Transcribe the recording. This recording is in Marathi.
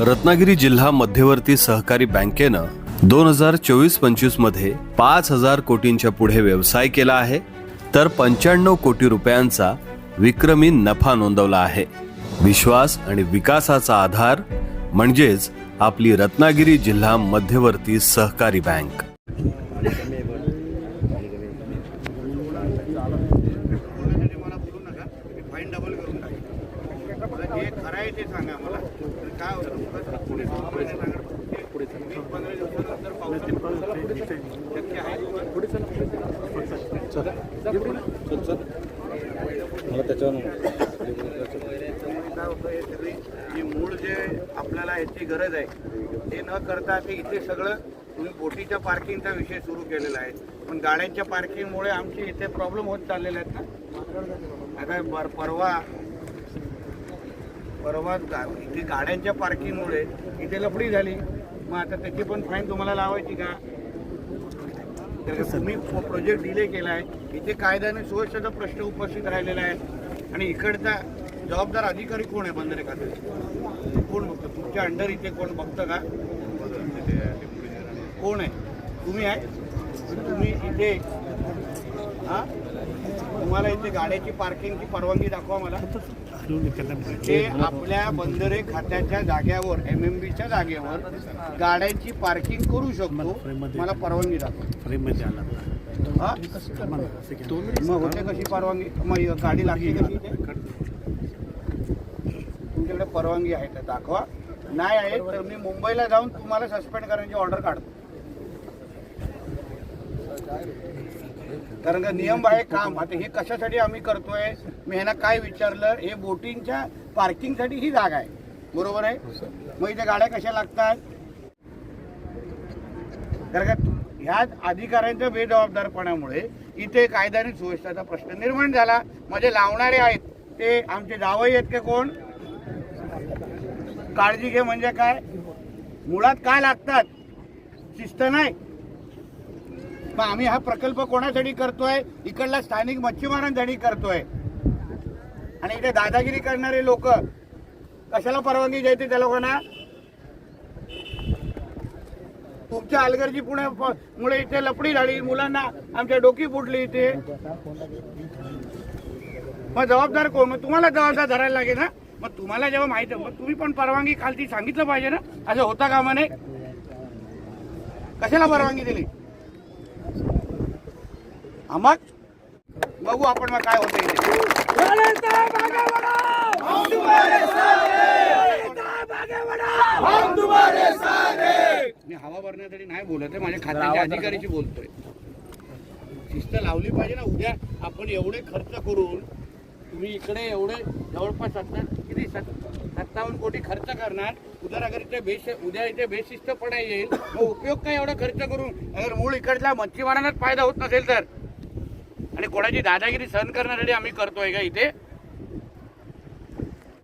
रत्नागिरी जिल्हा मध्यवर्ती सहकारी बँकेनं दोन हजार चोवीस पंचवीसमध्ये पाच हजार कोटींच्या पुढे व्यवसाय केला आहे तर पंच्याण्णव कोटी रुपयांचा विक्रमी नफा नोंदवला आहे. विश्वास आणि विकासाचा आधार म्हणजेच आपली रत्नागिरी जिल्हा मध्यवर्ती सहकारी बँक. खरं आहे ते सांगा. काय होतं उगाच पुढे पुढे काय होतं हे मूळ जे आपल्याला याची गरज आहे ते न करता ते इथे सगळं तुम्ही बोटीच्या पार्किंगचा विषय सुरू केलेला आहे. पण गाड्यांच्या पार्किंगमुळे आमचे इथे प्रॉब्लेम होत चाललेले आहेत ना? आता परवा परवा गा- इथे गाड्यांच्या पार्किंगमुळे इथे लफडी झाली. मग आता त्याची पण फाईन तुम्हाला लावायची का? तर तुम्ही प्रोजेक्ट डिले केला आहे. इथे कायद्याने सुरक्षेचा प्रश्न उपस्थित राहिलेला आहे. आणि इकडचा जबाबदार अधिकारी कोण आहे बंदरे खात्याचे कोण बघतं? तुमच्या अंडर इथे कोण बघतं का? कोण आहे? तुम्ही आहे? तुम्ही इथे हा? तुम्हाला इथे गाड्याची पार्किंगची परवानगी दाखवा मला. ते आपल्या बंदरे खात्याच्या जागेवर एम एम बीच्या जागेवर गाड्यांची पार्किंग करू शकतो. मला परवानगी दाखवा. हा? मग होते कशी परवानगी? मग गाडी लागते कशी? तुमच्याकडे परवानगी आहे का दाखवा. नाही आहे तर मी मुंबईला जाऊन तुम्हाला सस्पेंड करण्याची ऑर्डर काढतो. कारण का नियम आहे काम. आता हे कशासाठी आम्ही करतोय? मी ह्यांना काय विचारलं? हे बोटिंगच्या पार्किंगसाठी ही जागा आहे. बरोबर आहे? मग इथे गाड्या कशा लागतात? कारण का ह्या अधिकाऱ्यांच्या बेजबाबदारपणामुळे इथे कायदा आणि सुव्यवस्थेचा प्रश्न निर्माण झाला. म्हणजे लावणारे आहेत ते आमचे जावई आहेत का कोण? काळजी घे म्हणजे काय? मुळात काय लागतात? शिस्त नाही. मग आम्ही हा प्रकल्प कोणासाठी करतोय? इकडला स्थानिक मच्छीमारांसाठी करतोय. आणि इथे दादागिरी करणारे लोक कशाला परवानगी द्यायची त्या लोकांना? तुमच्या अलगर्जी पुणे मुळे इथे लपडी झाली मुलांना आमच्या डोकी फुटली इथे. मग जबाबदार कोण? मग तुम्हाला जबाबदार धरायला लागेल ना? मग तुम्हाला जेव्हा माहीत मग तुम्ही पण परवानगी खालती सांगितलं पाहिजे ना? असं होता कामा नये. कशाला परवानगी दिली? मग? बघू आपण मग काय होतं मी हवा भरण्यासाठी नाही बोलत आहे माझ्या खात्याच्या अधिकाऱ्याची बोलतोय. शिस्त लावली पाहिजे ना उद्या आपण एवढे खर्च करून तुम्ही इकडे एवढे जवळपास सत्ता किती? सत- सत्तावन्न कोटी खर्च करणार. उद्या अगर इथे बेश उद्या इथे बेशिस्तपणा येईल मग उपयोग काय एवढा खर्च करून? अगर मूळ इकडच्या मच्छीमारांनाच फायदा होत नसेल तर? आणि कोणाची दादागिरी सहन करण्यासाठी आम्ही करतोय का इथे?